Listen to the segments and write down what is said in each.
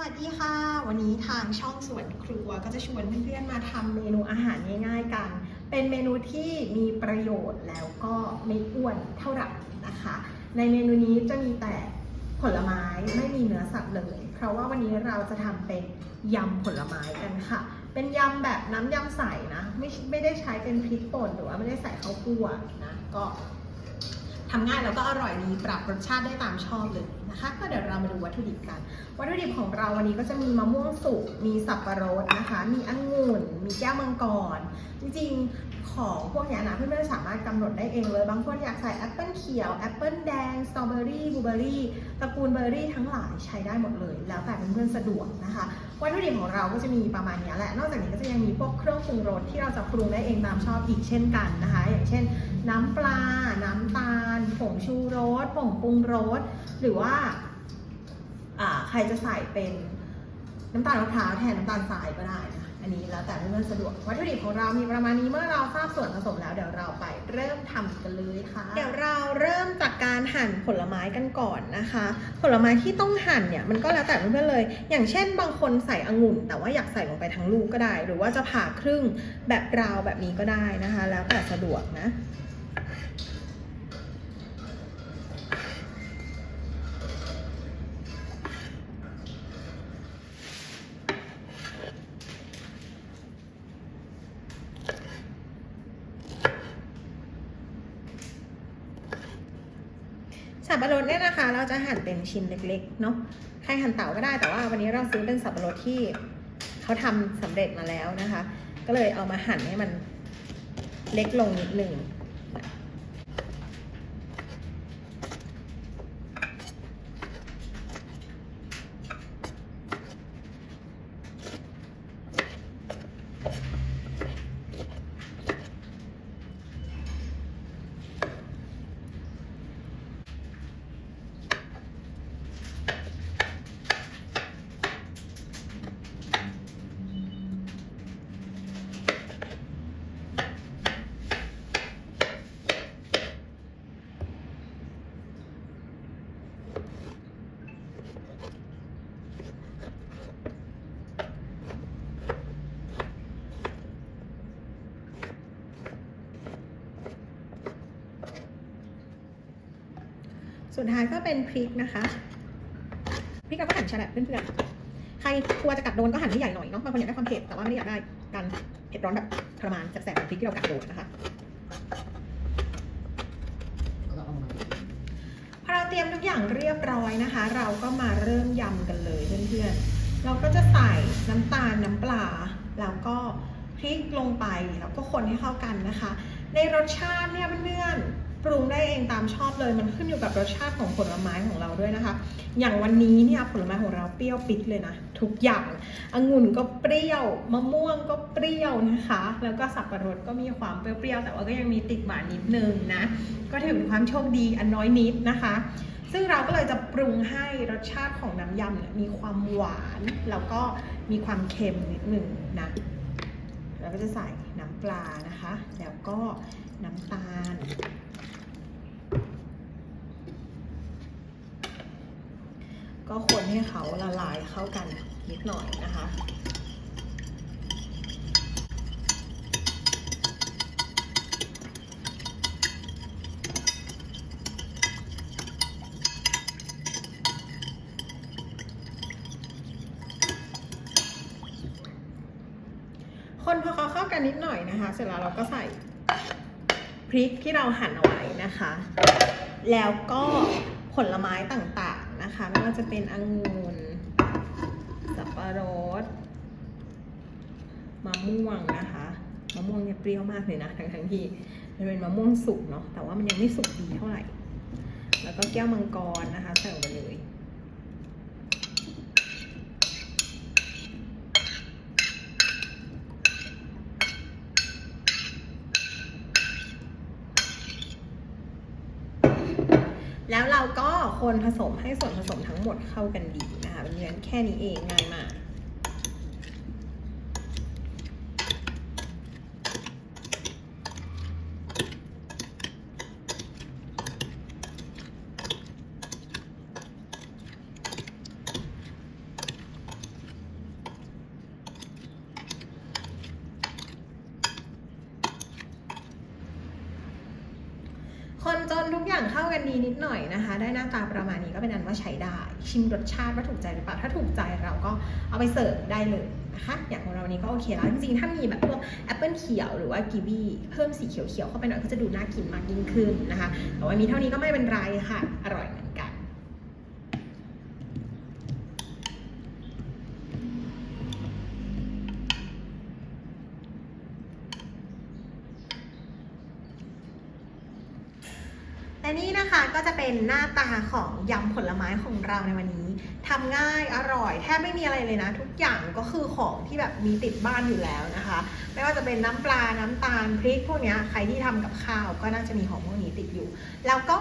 วัสดีค่ะ วันนี้ทางช่องสวนครัวก็จะชวนเพื่อนๆมาทำเมนูอาหารง่ายๆกัน เป็นเมนูที่มีประโยชน์แล้วก็ไม่อ้วนเท่าไหร่นะคะ ในเมนูนี้จะมีแต่ผลไม้ไม่มีเนื้อสัตว์เลย เพราะว่าวันนี้เราจะทำเป็นยำผลไม้กันค่ะ เป็นยำแบบน้ำยำใสนะ ไม่ไม่ได้ใช้เป็นพริกป่นหรือว่าไม่ได้ใส่ข้าวคั่วนะ ก็ ทำง่ายแล้วก็อร่อยดีปรับรสชาติได้ตามชอบเลยนะคะ ก็เดี๋ยวเรามาดูวัตถุดิบกัน วัตถุดิบของเราวันนี้ก็จะมีมะม่วงสุก มีสับปะรดนะคะ มีองุ่น มีแก้วมังกร จริงๆของพวกนี้นะเพื่อนๆสามารถกำหนดได้เองเลย บางคนอยากใส่แอปเปิลเขียว แอปเปิลแดง สตรอเบอรี่บลูเบอรี่ ตระกูลเบอร์รี่ทั้งหลายใช้ได้หมดเลย แล้วแต่เพื่อนๆสะดวกนะคะ วัตถุดิบของเราก็จะมีประมาณนี้แหละ นอกจากนี้ก็จะยังมีพวกเครื่องปรุงรสที่เราจะปรุงได้เองตามชอบอีกเช่นกันนะคะ อย่างเช่น น้ำปลา น้ำตาล ผงชูรส ผงปรุงรส หรือว่าใครจะใส่เป็นน้ำตาลมะพร้าวแทนน้ำตาลทรายก็ได้ อันนี้แล้วแต่เพื่อนสะดวก วัตถุดิบของเรามีประมาณนี้เมื่อเราทราบส่วนผสมแล้วเดี๋ยวเราไปเริ่มทำกันเลยค่ะ เดี๋ยวเราเริ่มจากการหั่นผลไม้กันก่อนนะคะ ผลไม้ที่ต้องหั่นเนี่ยมันก็แล้วแต่เพื่อนๆเลย อย่างเช่น บางคนใส่องุ่น แต่ว่าอยากใส่ลงไปทั้งลูกก็ได้ หรือว่าจะผ่าครึ่งแบบราวแบบนี้ก็ได้นะคะ แล้วแต่สะดวกนะ สับปะรดเนี่ยนะคะ เราจะหั่นเป็นชิ้นเล็กๆเนาะใครหั่นเต่าก็ได้แต่ว่าวันนี้เราซื้อเป็นสับปะรดที่เขาทำสำเร็จมาแล้วนะคะ ก็เลยเอามาหั่นให้มันเล็กลงนิดหนึ่ง สุดท้ายก็เป็นพริกนะคะ พริกเราก็หั่นฉลับเพื่อนๆ ใครกลัวจะกัดโดนก็หั่นให้ใหญ่หน่อยเนาะ บางคนอยากได้ความเผ็ดแต่ว่าไม่ได้อยากได้การเผ็ดร้อนแบบทรมานแสบๆแบบพริกที่เรากัดโดนนะคะพอเราเตรียมทุกอย่างเรียบร้อยนะคะ เราก็มาเริ่มยำกันเลยเพื่อนๆ เราก็จะใส่น้ำตาลน้ำปลาแล้วก็พริกลงไปแล้วก็คนให้เข้ากันนะคะ ในรสชาติเนี่ยเพื่อนๆปรุงได้ องตามชอบเลยมันขึ้นอยู่กับรสชาติของผลไม้ของเราด้วยนะคะ อย่างวันนี้เนี่ยผลไม้ของเราเปรี้ยวปิดเลยนะทุกอย่างองุ่นก็เปรี้ยวมะม่วงก็เปรี้ยวนะคะ แล้วก็สับปะรดก็มีความเปรี้ยวๆแต่ว่าก็ยังมีติดหวานนิดนึงนะก็ถือเป็นความโชคดีอันน้อยนิดนะคะ ซึ่งเราก็เลยจะปรุงให้รสชาติของน้ำยำเนี่ยมีความหวานแล้วก็มีความเค็มนิดหนึ่งนะเราก็จะใส่น้ำปลานะคะ แล้วก็น้ำตาล ก็คนให้เขาละลายเข้ากันนิดหน่อยนะคะ คนพอเขาเข้ากันนิดหน่อยนะคะ เสร็จแล้วเราก็ใส่พริกที่เราหั่นเอาไว้นะคะ แล้วก็ผลไม้ต่างๆ นะคะ ไม่ว่าจะเป็นองุ่นสับปะรดมะม่วงนะคะมะม่วงเนี่ยเปรี้ยวมากเลยนะทั้งทั้งที่มันเป็นมะม่วงสุกเนาะแต่ว่ามันยังไม่สุกดีเท่าไหร่ แล้วก็แก้วมังกรนะคะใส่ลงไปเลย แล้วเราก็คนผสมให้ส่วนผสมทั้งหมดเข้ากันดีนะคะเป็นเรื่องแค่นี้เองง่ายมาก ข้ากันดีนิดหน่อยนะคะ ได้หน้าตาประมาณนี้ก็เป็นอันว่าใช้ได้ ชิมรสชาติว่าถูกใจหรือเปล่า ถ้าถูกใจเราก็เอาไปเสิร์ฟได้เลยนะคะ อย่างของเรานนี้ก็โอเคแล้วจริงๆ ถ้ามีแบบพวกแอปเปิลเขียวหรือว่ากีวีเพิ่มสีเขียวๆเข้าไปหน่อยก็จะดูน่ากินมากยิ่งขึ้นนะคะ แต่ว่ามีเท่านี้ก็ไม่เป็นไรค่ะ อร่อยเหมือนกัน และนี่นะคะก็จะเป็นหน้าตาของยำผลไม้ของเราในวันนี้ทำง่ายอร่อยแทบไม่มีอะไรเลยนะ ทุกอย่างก็คือของที่แบบมีติดบ้านอยู่แล้วนะคะ ไม่ว่าจะเป็นน้ำปลาน้ำตาลพริกพวกนี้ใครที่ทำกับข้าวก็น่าจะมีของพวกนี้ติดอยู่ แล้วก็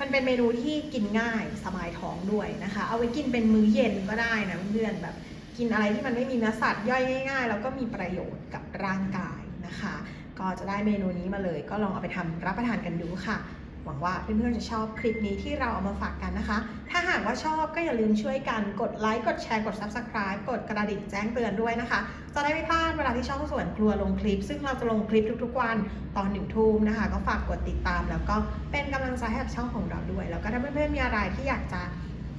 มันเป็นเมนูที่กินง่ายสบายท้องด้วยนะคะ เอาไว้กินเป็นมื้อเย็นก็ได้นะเพื่อนแบบกินอะไรที่มันไม่มีเนื้อสัตว์ย่อยง่ายๆ แล้วก็มีประโยชน์กับร่างกายนะคะ ก็จะได้เมนูนี้มาเลย ก็ลองเอาไปทำรับประทานกันดูค่ะ หวังว่าเพื่อนๆจะชอบคลิปนี้ที่เราเอามาฝากกันนะคะ ถ้าหากว่าชอบก็อย่าลืมช่วยกันกดไลค์ กดแชร์ กด Subscribe กดกระดิ่งแจ้งเตือนด้วยนะคะ จะได้ไม่พลาดเวลาที่ช่องส่วนครัวลงคลิป ซึ่งเราจะลงคลิปทุกๆวันตอนหนึ่งทุ่มนะคะ ก็ฝากกดติดตาม แล้วก็เป็นกำลังใจให้กับช่องของเราด้วย แล้วก็ถ้าเพื่อนๆมีอะไรที่อยากจะ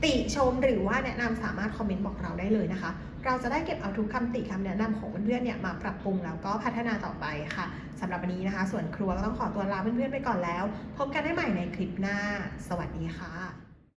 ติชมหรือว่าแนะนำสามารถคอมเมนต์บอกเราได้เลยนะคะ เราจะได้เก็บเอาทุกคำติคำแนะนำของเพื่อนๆเนี่ยมาปรับปรุงแล้วก็พัฒนาต่อไปค่ะสำหรับวันนี้นะคะ ส่วนครัวก็ต้องขอตัวลาเพื่อนๆไปก่อนแล้ว พบกันได้ใหม่ในคลิปหน้า สวัสดีค่ะ